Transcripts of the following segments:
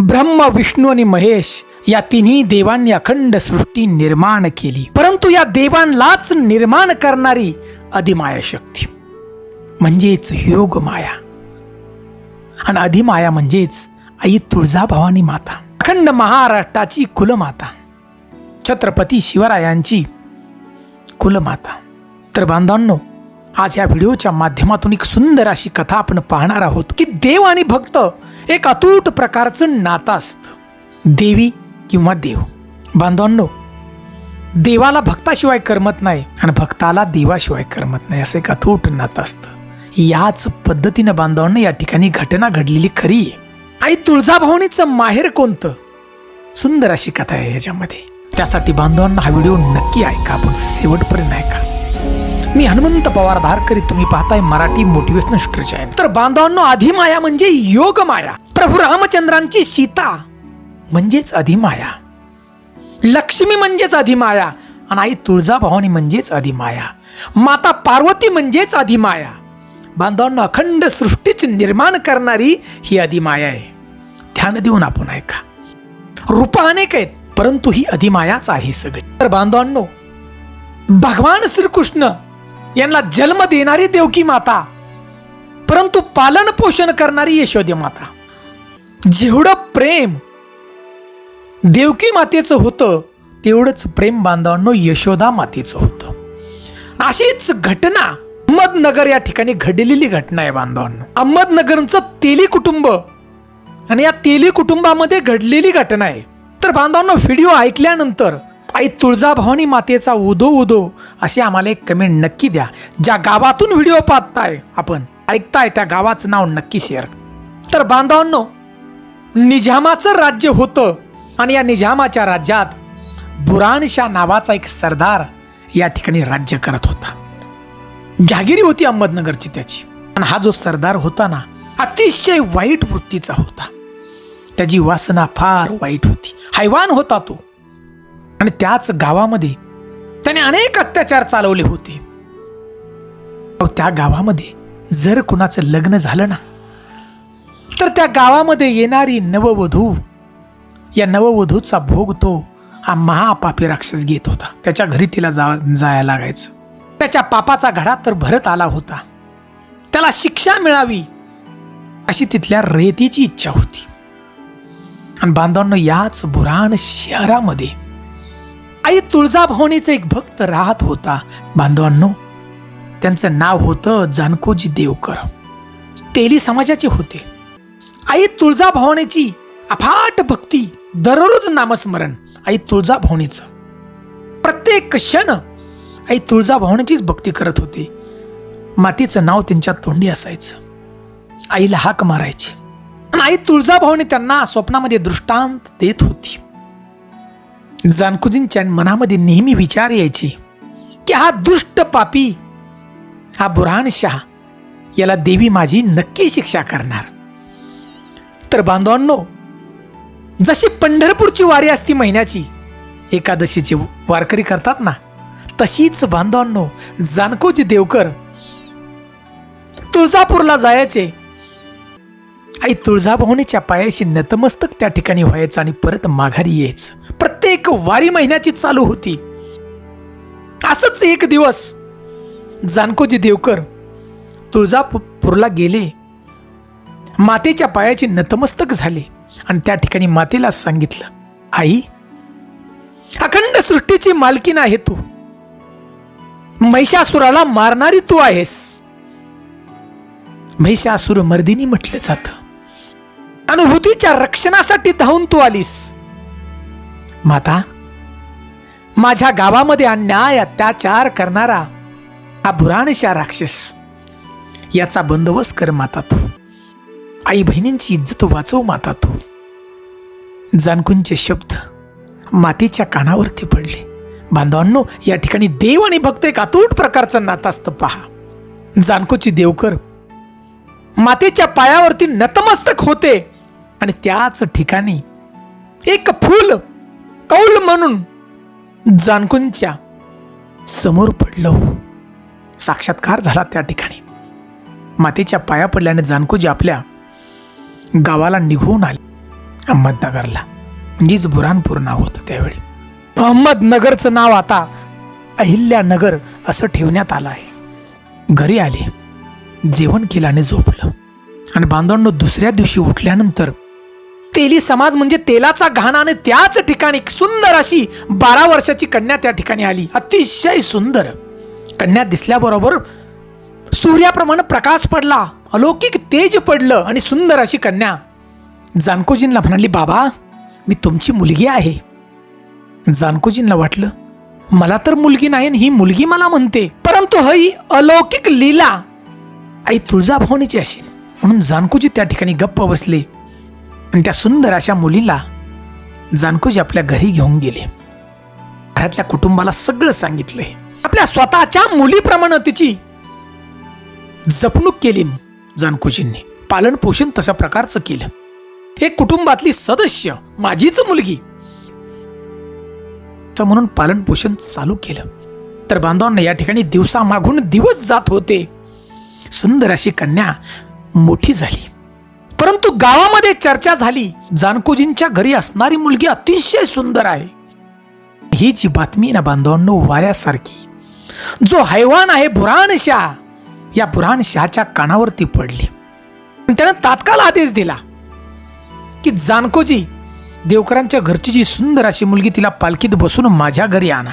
ब्रह्म विष्णू आणि महेश या तिन्ही देवांनी अखंड सृष्टी निर्माण केली. परंतु या देवांनाच निर्माण करणारी अधिमाया शक्ती म्हणजेच योग माया आणि अधिमाया म्हणजेच आई तुळजाभवानी माता. अखंड महाराष्ट्राची कुलमाता. छत्रपती शिवरायांची कुलमाता. तर बांधवांनो आज या व्हिडिओच्या माध्यमातून एक सुंदर अशी कथा आपण पाहणार आहोत की देव आणि भक्त एक अतूट प्रकारचं नातं असतं. देवी किंवा देव. बांधवांनो देवाला भक्ताशिवाय करमत नाही आणि भक्ताला देवाशिवाय करमत नाही असं एक अतूट नातं असतं. याच पद्धतीनं बांधवांना या ठिकाणी घटना घडलेली खरी आहे. आई तुळजाभवानीचं माहेर कोणतं? सुंदर अशी कथा आहे याच्यामध्ये. त्यासाठी बांधवांना हा व्हिडिओ नक्की ऐका. आपण शेवटपर्यंत ऐका. मी हनुमंत पवार धारकरी तुम्ही पाहताय मराठी मोटिवेशनल स्टोरी चॅनल. तर बांधवांनो अधिमाया म्हणजे योग माया प्रभू रामचंद्रांची सीता म्हणजेच अधिमाया. लक्ष्मी म्हणजेच अधिमाया. आणि आई तुळजाभवानी म्हणजेच अधिमाया. माता पार्वती म्हणजेच अधिमाया. बांधवांनो अखंड सृष्टीच निर्माण करणारी ही अधिमाया आहे. ध्यान देऊन आपण ऐका. रूप अनेक आहेत परंतु ही अधिमायाच आहे सगळी. तर बांधवांनो भगवान श्रीकृष्ण यांना जन्म देणारी देवकी माता परंतु पालन पोषण करणारी यशोदे माता. जेवढं प्रेम देवकी मातेचं होतं तेवढंच प्रेम बांधवांनो यशोदा मातेचं होतं. अशीच घटना अहमदनगर या ठिकाणी घडलेली घटना आहे बांधवांनो. अहमदनगरचं तेली कुटुंब आणि या तेली कुटुंबामध्ये घडलेली घटना आहे. तर बांधवांनो व्हिडिओ ऐकल्यानंतर आई तुळजाभवानी मातेचा उदो उदो असे आम्हाला एक कमेंट नक्की द्या. ज्या गावातून व्हिडिओ पाहताय आपण ऐकताय त्या गावाचं नाव नक्की शेअर तर बांधवांनो निजामाचं राज्य होतं आणि या निजामाच्या राज्यात बुराणशा नावाचा एक सरदार या ठिकाणी राज्य करत होता. जहागिरी होती अहमदनगरची त्याची. आणि हा जो सरदार होता ना अतिशय वाईट वृत्तीचा होता. त्याची वासना फार वाईट होती. हैवान होता तो. आणि त्याच गावामध्ये त्याने अनेक अत्याचार चालवले होते. त्या गावामध्ये जर कुणाचं लग्न झालं ना तर त्या गावामध्ये येणारी नववधू या नववधूचा भोग तो हा महापापी राक्षस घेत होता. त्याच्या घरी तिला जा जायला लागायचं. त्याच्या पापाचा घडा तर भरत आला होता. त्याला शिक्षा मिळावी अशी तिथल्या रेतीची इच्छा होती. आणि बांधवांनो याच बुराण शहरामध्ये आई तुळजाभवानीचा एक भक्त राहत होता. बांधवांनो त्यांचं नाव होतं जानकोजी देवकर. तेली समाजाचे होते. आई तुळजाभवानीची अफाट भक्ती दररोज नामस्मरण आई तुळजाभवानीचं. प्रत्येक क्षण आई तुळजाभवानीचीच भक्ती करत होती. मातीचं नाव त्यांच्या तोंडी असायचं. आईला हाक मारायची. आणि आई तुळजाभवानी त्यांना स्वप्नामध्ये दृष्टांत देत होती. जानकुजींच्या मनामध्ये नेहमी विचार यायचे की हा दुष्ट पापी हा बुराणशाह याला देवी माझी नक्की शिक्षा करणार. तर बांधवांनो जशी पंढरपूरची वारी असती महिन्याची एकादशीची वारकरी करतात ना तशीच बांधवांनो जानकोजी देवकर तुळजापूरला जायचे. आई तुळजाभवनीच्या पायाशी नतमस्तक त्या ठिकाणी व्हायचं आणि परत माघारी यायचं. प्रत्येक वारी महिन्याची चालू होती. असंच एक दिवस जानकोजी देवकर तुळजापूरला गेले. मातेच्या पायाची नतमस्तक झाले आणि त्या ठिकाणी मातेला सांगितलं आई अखंड सृष्टीची मालकीन आहे तू. महिषासुराला मारणारी तू आहेस. महिषासुर मर्दिनी म्हटलं जातं. अनुभूतीच्या रक्षणासाठी धावून तू आलीस. माता माझ्या गावामध्ये अन्याय अत्याचार करणारा हा बुराणशा राक्षस याचा बंदोबस्त कर माता तू. आई बहिणींची इज्जत वाचव माता तू. जानकूंचे शब्द मातीच्या कानावरती पडले. बांधवांनो या ठिकाणी देव आणि भक्त एक अतूट प्रकारचं नातं असतं पहा. जानकोची देवकर मातेच्या पायावरती नतमस्तक होते आणि त्याच ठिकाणी एक फूल कौल म्हणून जानकूंच्या समोर पडलं. साक्षात्कार झाला त्या ठिकाणी. मातेच्या पाया पडल्याने जानकोजी आपल्या गावाला निघून आले. अहमदनगरला. म्हणजेच बुरानपूर नाव होतं त्यावेळी. अहमदनगरचं नाव आता अहिल्यानगर असं ठेवण्यात आलं आहे. घरी आले. जेवण केलं आणि झोपलं. आणि बांधवांनो दुसऱ्या दिवशी उठल्यानंतर तेली समाज म्हणजे तेलाचा घाणा आणि त्याच ठिकाणी सुंदर अशी बारा वर्षाची कन्या त्या ठिकाणी आली. अतिशय सुंदर. कन्या दिसल्याबरोबर सूर्याप्रमाणे प्रकाश पडला अलौकिक तेज पडलं आणि सुंदर अशी कन्या. जानकोजींना म्हणाली बाबा मी तुमची मुलगी आहे. जानकोजींना वाटलं मला तर मुलगी नाही ही मुलगी मला म्हणते. परंतु ही अलौकिक लीला आई तुळजाभवानीची असेल म्हणून जानकोजी त्या ठिकाणी गप्प बसले. आणि त्या सुंदर अशा मुलीला जानकोजी आपल्या घरी घेऊन गेले. घरातल्या कुटुंबाला सगळं सांगितलंय. आपल्या स्वतःच्या मुलीप्रमाणे तिची जपणूक केली जानकोजींनी. पालन पोषण तशा प्रकारचं केलं. एक कुटुंबातली सदस्य माझीच मुलगी. म्हणून पालन पोषण चालू केलं. तर बांधवांना या ठिकाणी दिवसा मागून दिवस जात होते. सुंदर अशी कन्या मोठी झाली. परंतु गावामध्ये चर्चा झाली. जानकोजींच्या घरी असणारी मुलगी अतिशय सुंदर आहे. ही जी बातमी ना बांधवांनो वाऱ्यासारखी. जो हैवान आहे बुराणशाह या बुराणशाहच्या कानावरती पडली. आणि त्यानं तात्काळ आदेश दिला की जानकोजी देवकरांच्या घरची जी सुंदर अशी मुलगी तिला पालखीत बसून माझ्या घरी आणा.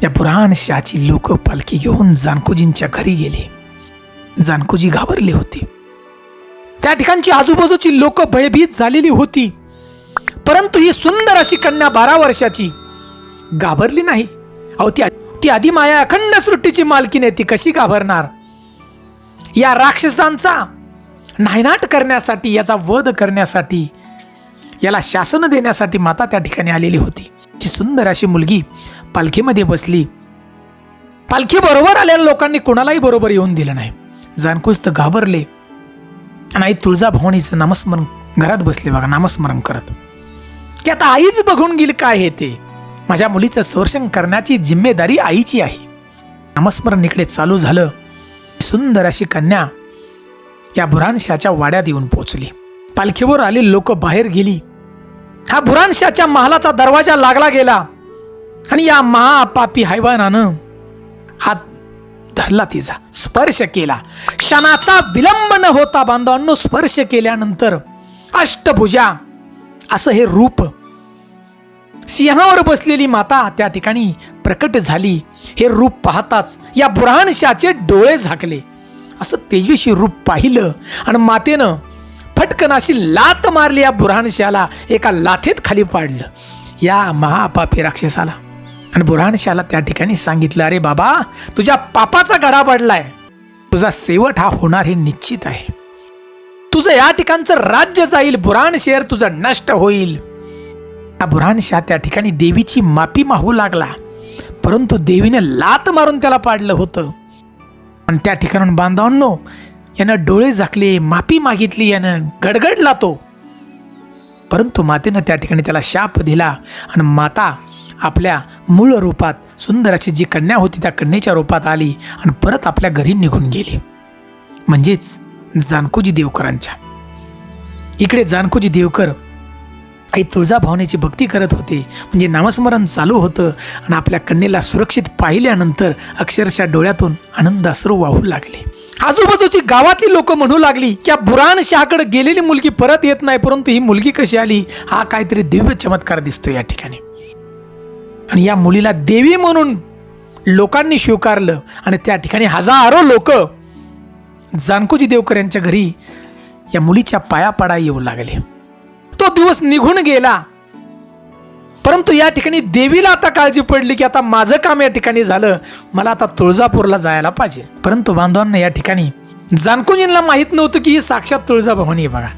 त्या बुराणशहाची लोक पालखी घेऊन जानकोजींच्या घरी गेले. जानकोजी घाबरले होते. त्या ठिकाणची आजूबाजूची लोक भयभीत झालेली होती. परंतु ही सुंदर अशी कन्या बारा वर्षाची घाबरली नाही. अहो ती ती आधी माया अखंड सृष्टीची मालकीने ती कशी घाबरणार? या राक्षसांचा नायनाट करण्यासाठी याचा वध करण्यासाठी याला शासन देण्यासाठी माता त्या ठिकाणी आलेली होती. ती सुंदर अशी मुलगी पालखीमध्ये बसली. पालखी बरोबर आलेल्या लोकांनी कोणालाही बरोबर येऊन दिलं नाही. जानकुज तर घाबरले. आणि आई तुळजाभवानीचं नामस्मरण घरात बसले बघा नामस्मरण करत. की आता आईच बघून गेली काय हे ते? माझ्या मुलीचं संरक्षण करण्याची जिम्मेदारी आईची आहे. नामस्मरण इकडे चालू झालं. सुंदर अशी कन्या या बुरानशाच्या वाड्यात येऊन पोचली. पालखीवर आली लोक बाहेर गेली. हा बुरानशाच्या महालाचा दरवाजा लागला गेला. आणि या महापापी हैवानानं हात धरला तिचा. स्पर्श केला. क्षणाचा विलंब न होता बांधवांनो स्पर्श केल्यानंतर अष्टभुजा असं हे रूप सिंहावर बसलेली माता त्या ठिकाणी प्रकट झाली. हे रूप पाहताच या बुरहानशाचे डोळे झाकले. असं तेजस्वी रूप पाहिलं आणि मातेनं फटकन अशी लात मारली या बुरहानशाला एका लाथेत खाली पाडलं. या महापापी राक्षसाला. आणि बुरहानशाला त्या ठिकाणी सांगितलं अरे बाबा तुझ्या पापाचा गडा पडलाय. तुझा सेवट हा होणार हे निश्चित आहे. तुझं या ठिकाणचं राज्य जाईल बुराण शेर तुझं नष्ट होईल. हा त्या ठिकाणी देवीची माफी माहू लागला. परंतु देवीने लात मारून त्याला पाडलं होतं. आणि त्या ठिकाणून बांधवांनो यानं डोळे झाकले माफी मागितली यानं गडगडला तो. परंतु मातेनं त्या ठिकाणी त्याला शाप दिला आणि माता आपल्या मूळ रूपात सुंदर अशी जी कन्या होती त्या कन्येच्या रूपात आली आणि परत आपल्या घरी निघून गेली. म्हणजेच जानकोजी देवकरांच्या. इकडे जानकोजी देवकर आई तुळजाभावनेची भक्ती करत होते. म्हणजे नामस्मरण चालू होतं आणि आपल्या कन्येला सुरक्षित पाहिल्यानंतर अक्षरशः डोळ्यातून आनंद अश्रू वाहू लागले. आजूबाजूची गावातली लोक म्हणू लागली की या बुराण शहाकडे गेलेली मुलगी परत येत नाही परंतु ही मुलगी कशी आली? हा काहीतरी दिव्य चमत्कार दिसतो या ठिकाणी. आणि या मुलीला देवी म्हणून लोकांनी स्वीकारलं. आणि त्या ठिकाणी हजारो लोक जानकोजी देवकर यांच्या घरी या मुलीच्या पाया पाडा येऊ लागले. तो दिवस निघून गेला. परंतु या ठिकाणी देवीला आता काळजी पडली की आता माझं काम या ठिकाणी झालं. मला आता तुळजापूरला जायला पाहिजे. परंतु बांधवांना या ठिकाणी जानकोजींना माहीत नव्हतं की ही साक्षात तुळजाभवानी आहे बघा.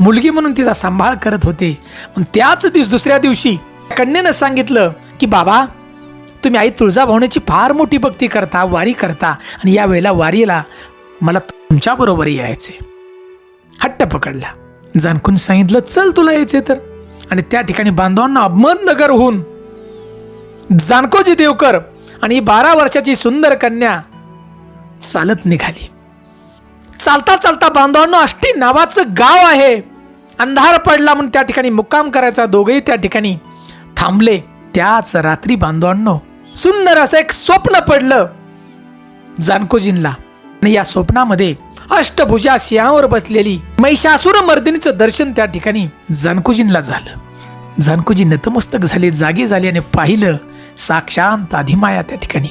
मुलगी म्हणून तिचा सांभाळ करत होते. पण त्याच दिवस दुसऱ्या दिवशी कन्येनं सांगितलं की बाबा तुम्ही आई तुळजाभवानीची फार मोठी भक्ती करता वारी करता आणि या वेळेला वारीला मला तुमच्याबरोबर यायचे. हट्ट पकडला. जानकून सांगितलं चल तुला यायचे तर. आणि त्या ठिकाणी बांधवांना अहमदनगरहून जानकोजी देवकर आणि बारा वर्षाची सुंदर कन्या चालत निघाली. चालता चालता बांधवांना अष्टी नावाचं गाव आहे. अंधार पडला म्हणून त्या ठिकाणी मुक्काम करायचा. दोघेही त्या ठिकाणी थांबले. त्याच रात्री बांधवांनो सुंदर असं एक स्वप्न पडलं जानकोजींना. आणि या स्वप्नामध्ये अष्टभुजा सिंहावर बसलेली महिषासुर मर्दिनीचं दर्शन त्या ठिकाणी जानकोजींना झालं. जानकोजी नतमस्तक झाले जागे झाले आणि पाहिलं साक्षांत अधिमाया त्या ठिकाणी.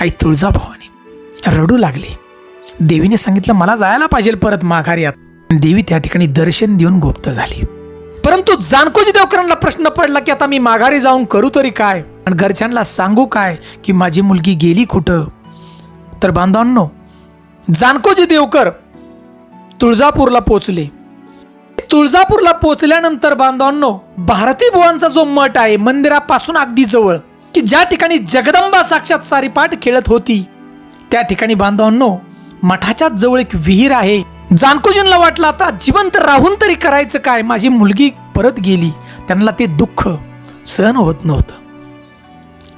आई तुळजाभवानी रडू लागले. देवीने सांगितलं मला जायला पाहिजे परत माघार्यात देवी त्या ठिकाणी दर्शन देऊन गुप्त झाली. परंतु जानकोजी देवकरांना प्रश्न पडला की आता मी माघारी जाऊन करू तरी काय? आणि घरच्यांना सांगू काय की माझी मुलगी गेली कुठं? तर बांधवांनो जानकोजी देवकर तुळजापूरला पोचले. तुळजापूरला पोचल्यानंतर बांधवांनो भारती बुवांचा जो मठ आहे मंदिरापासून अगदी जवळ की ज्या ठिकाणी जगदंबा साक्षात सारीपाठ खेळत होती त्या ठिकाणी बांधवांनो मठाच्या जवळ एक विहीर आहे. जानकोजींना वाटलं आता जिवंत राहून तरी करायचं काय? माझी मुलगी परत गेली. त्यांना ते दुःख सहन होत नव्हतं.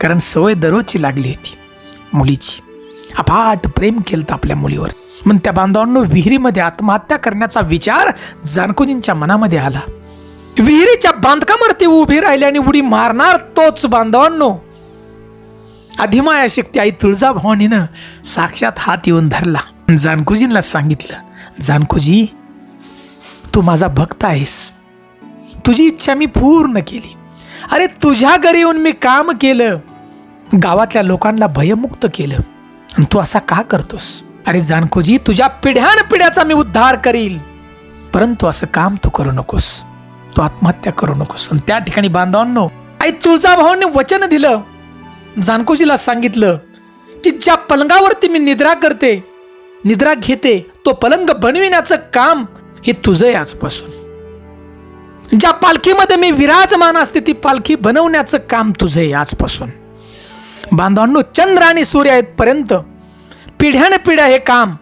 कारण सवय दररोजची लागली होती मुलीची. अफाट प्रेम केलं आपल्या मुलीवर. मग त्या बांधवांनो विहिरीमध्ये आत्महत्या करण्याचा विचार जानकोजींच्या मनामध्ये आला. विहिरीच्या बांधकामावरती उभी राहिले आणि उडी मारणार तोच बांधवांनो. अधिमाया शक्ती आई तुळजाभवानीनं साक्षात हात येऊन धरला. जानकोजींना सांगितलं जानकोजी तू माझा भक्त आहेस. तुझी इच्छा मी पूर्ण केली. अरे तुझ्या घरी येऊन मी काम केलं. गावातल्या लोकांना भयमुक्त केलं. आणि तू असा का करतोस? अरे जानकोजी तुझ्या पिढ्यान पिढ्याचा मी उद्धार करील. परंतु असं काम तू करू नकोस. तू आत्महत्या करू नकोस. आणि त्या ठिकाणी बांधवांनो आई तुळजाभावाने वचन दिलं. जानकोजीला सांगितलं की ज्या पलंगावरती मी निद्रा करते निद्रा घेते तो पलंग बनविण्याचं काम हे तुझं आहे आजपासून. ज्या पालखीमध्ये मी विराजमान असते ती पालखी बनवण्याचं काम तुझं आहे आजपासून. बांधवांनो चंद्र आणि सूर्य आहेत पर्यंत पिढ्याने पिढ्या हे काम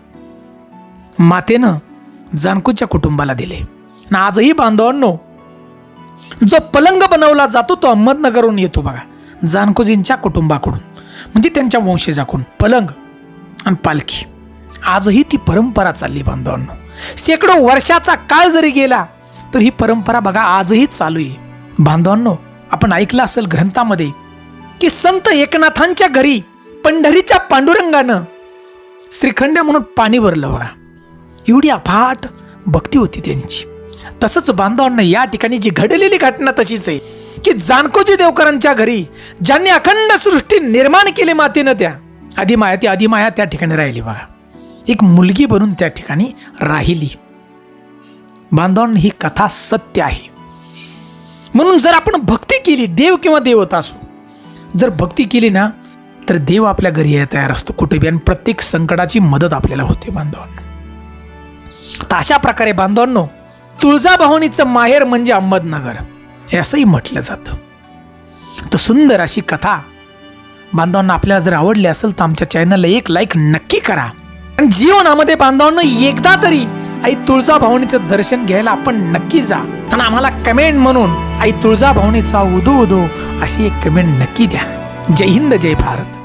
मातेनं जानकूच्या कुटुंबाला दिले. आणि आजही बांधवांनो जो पलंग बनवला जातो तो अहमदनगरहून येतो बघा जानकोजींच्या कुटुंबाकडून म्हणजे त्यांच्या वंशजाकडून. पलंग आणि पालखी. आजही ती परंपरा चालली बांधवांनो. शेकडो वर्षाचा काळ जरी गेला तर ही परंपरा बघा आजही चालू आहे. बांधवांनो आपण ऐकलं असेल ग्रंथामध्ये की संत एकनाथांच्या घरी पंढरीच्या पांडुरंगानं श्रीखंड म्हणून पाणी भरलं बघा. एवढी अफाट भक्ती होती त्यांची. तसंच बांधवांना या ठिकाणी जी घडलेली घटना तशीच आहे की जानकोजी देवकरांच्या घरी ज्यांनी अखंड सृष्टी निर्माण केली मातीनं त्या अधिमाया ती अधिमाया त्या ठिकाणी राहिली बघा. एक मुलगी बनून त्या ठिकाणी राहिली. बांधवांना ही कथा सत्य आहे. म्हणून जर आपण भक्ती केली देव किंवा देवता असो जर भक्ती केली ना तर देव आपल्या घरी यायला तयार असतो. कुठे बी आणि प्रत्येक संकटाची मदत आपल्याला होते बांधवांनो. तर अशा प्रकारे बांधवांनो तुळजाभवानीचं माहेर म्हणजे अहमदनगर. हे असंही म्हटलं जातं. तर सुंदर अशी कथा बांधवांना आपल्याला जर आवडली असेल तर आमच्या चॅनलला एक लाईक नक्की करा. आणि जीवनामध्ये बांधवांनो एकदा तरी आई तुळजाभवानीचं दर्शन घ्यायला आपण नक्की जा. आणि आम्हाला कमेंट म्हणून आई तुळजाभवानीचा उदो उदो अशी एक कमेंट नक्की द्या. जय हिंद जय भारत.